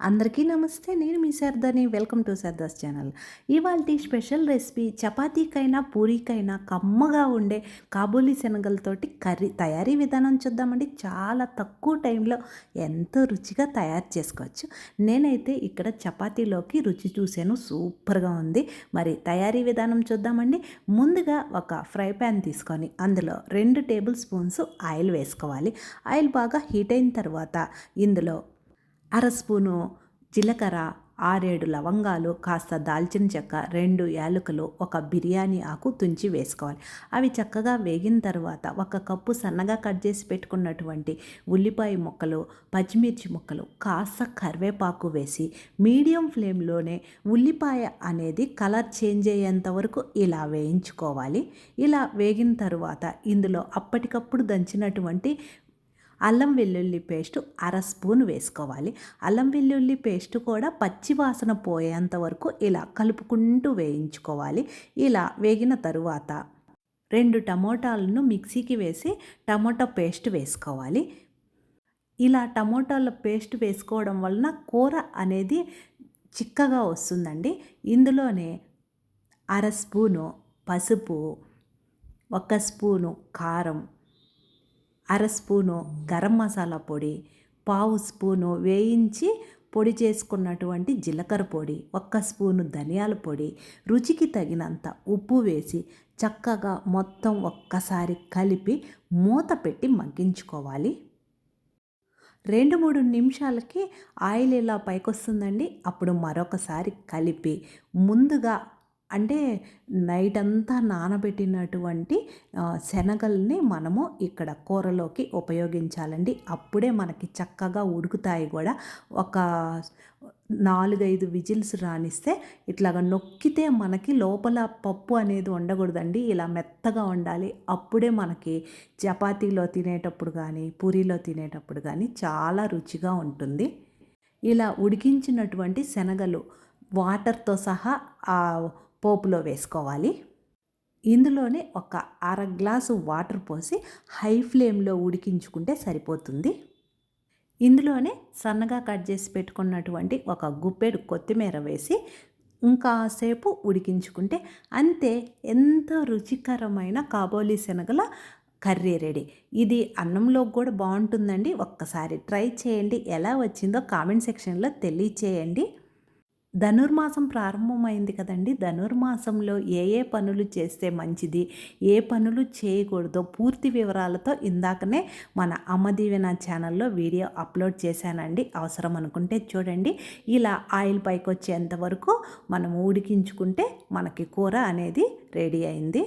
అందరికీ నమస్తే నేను మీ శారదాని వెల్కమ్ టు శారదాస్ ఛానల్. ఇవాళ స్పెషల్ రెసిపీ చపాతీకైనా పూరీకైనా కమ్మగా ఉండే కాబూలీ శనగలతోటి కర్రీ తయారీ విధానం చూద్దామండి. చాలా తక్కువ టైంలో ఎంతో రుచిగా తయారు చేసుకోవచ్చు. నేనైతే ఇక్కడ చపాతీలోకి రుచి చూశాను. సూపర్గా ఉంది. మరి తయారీ విధానం చూద్దామండి. ముందుగా ఒక ఫ్రై ప్యాన్ తీసుకొని అందులో రెండు టేబుల్ స్పూన్స్ ఆయిల్ వేసుకోవాలి. ఆయిల్ బాగా హీట్ అయిన తర్వాత ఇందులో అర స్పూను జీలకర్ర ఆరేడు లవంగాలు కాస్త దాల్చిన చెక్క రెండు యాలకులు ఒక బిర్యానీ ఆకు తుంచి వేసుకోవాలి. అవి చక్కగా వేగిన తర్వాత ఒక కప్పు సన్నగా కట్ చేసి పెట్టుకున్నటువంటి ఉల్లిపాయ ముక్కలు పచ్చిమిర్చి ముక్కలు కాస్త కరివేపాకు వేసి మీడియం ఫ్లేమ్లోనే ఉల్లిపాయ అనేది కలర్ చేంజ్ అయ్యేంత వరకు ఇలా వేయించుకోవాలి. ఇలా వేగిన తర్వాత ఇందులో అప్పటికప్పుడు దంచినటువంటి అల్లం వెల్లుల్లి పేస్ట్ అర స్పూన్ వేసుకోవాలి. అల్లం వెల్లుల్లి పేస్ట్ కూడా పచ్చి వాసన పోయేంత వరకు ఇలా కలుపుకుంటూ వేయించుకోవాలి. ఇలా వేగిన తరువాత రెండు టమోటాలను మిక్సీకి వేసి టమోటా పేస్ట్ వేసుకోవాలి. ఇలా టమోటాల పేస్ట్ వేసుకోవడం వలన కూర అనేది చిక్కగా వస్తుందండి. ఇందులోనే అర స్పూను పసుపు ఒక స్పూను కారం అర స్పూను గరం మసాలా పొడి పావు స్పూను వేయించి పొడి చేసుకున్నటువంటి జీలకర్ర పొడి ఒక్క స్పూను ధనియాల పొడి రుచికి తగినంత ఉప్పు వేసి చక్కగా మొత్తం ఒక్కసారి కలిపి మూత పెట్టి మగ్గించుకోవాలి. రెండు మూడు నిమిషాలకి ఆయిల్ ఇలా పైకొస్తుందండి. అప్పుడు మరొకసారి కలిపి ముందుగా అంటే నైట్ అంతా నానబెట్టినటువంటి శనగల్ని మనము ఇక్కడ కూరలోకి ఉపయోగించాలండి. అప్పుడే మనకి చక్కగా ఉడుకుతాయి కూడా. ఒక నాలుగైదు విజిల్స్ రాణిస్తే ఇట్లాగ నొక్కితే మనకి లోపల పప్పు అనేది ఉండకూడదండి ఇలా మెత్తగా ఉండాలి అప్పుడే మనకి చపాతీలో తినేటప్పుడు కానీ పూరీలో తినేటప్పుడు కానీ చాలా రుచిగా ఉంటుంది. ఇలా ఉడికించినటువంటి శనగలు వాటర్తో సహా పోపులో వేసుకోవాలి. ఇందులోనే ఒక అర గ్లాసు వాటర్ పోసి హై ఫ్లేమ్లో ఉడికించుకుంటే సరిపోతుంది. ఇందులోనే సన్నగా కట్ చేసి పెట్టుకున్నటువంటి ఒక గుప్పెడు కొత్తిమీర వేసి ఇంకాసేపు ఉడికించుకుంటే అంతే ఎంతో రుచికరమైన కాబోలి శనగల కర్రీ రెడీ. ఇది అన్నంలో కూడా బాగుంటుందండి. ఒక్కసారి ట్రై చేయండి. ఎలా వచ్చిందో కామెంట్ సెక్షన్లో తెలియచేయండి. ధనుర్మాసం ప్రారంభమైంది కదండి. ధనుర్మాసంలో ఏ ఏ పనులు చేస్తే మంచిది? ఏ పనులు చేయకూడదో పూర్తి వివరాలతో ఇందాకనే మన అమ్మదీవెన ఛానల్లో వీడియో అప్లోడ్ చేశానండి. అవసరం అనుకుంటే చూడండి. ఇలా ఆయిల్ పైకి వచ్చేంత వరకు మనం ఉడికించుకుంటే మనకి కూర అనేది రెడీ అయింది.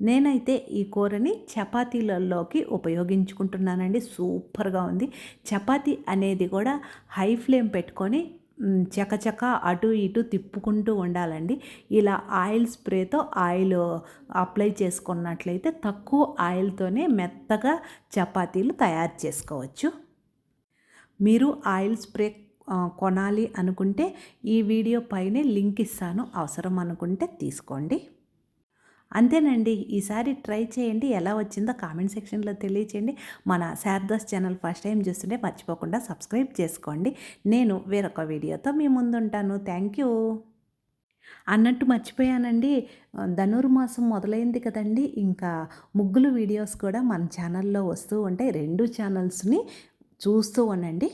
నేనైతే ఈ కూరని చపాతీలలోకి ఉపయోగించుకుంటున్నానండి. సూపర్గా ఉంది. చపాతీ అనేది కూడా హై ఫ్లేమ్ పెట్టుకొని చకచక అటు ఇటు తిప్పుకుంటూ ఉండాలండి. ఇలా ఆయిల్ స్ప్రేతో ఆయిల్ అప్లై చేసుకున్నట్లయితే తక్కువ ఆయిల్తోనే మెత్తగా చపాతీలు తయారు చేసుకోవచ్చు. మీరు ఆయిల్ స్ప్రే కొనాలి అనుకుంటే ఈ వీడియో పైనే లింక్ ఇస్తాను. అవసరం అనుకుంటే తీసుకోండి. అంతేనండి. ఈసారి ట్రై చేయండి. ఎలా వచ్చిందో కామెంట్ సెక్షన్లో తెలియచేయండి. మన శారదాస్ ఛానల్ ఫస్ట్ టైం చూస్తుంటే మర్చిపోకుండా సబ్స్క్రైబ్ చేసుకోండి. నేను వేరొక వీడియోతో మీ ముందుంటాను. Thank you. అన్నట్టు మర్చిపోయానండి. ధనుర్మాసం మొదలైంది కదండి. ఇంకా ముగ్గులు వీడియోస్ కూడా మన ఛానల్లో వస్తూ ఉంటాయి. రెండు ఛానల్స్ని చూస్తూ ఉండండి.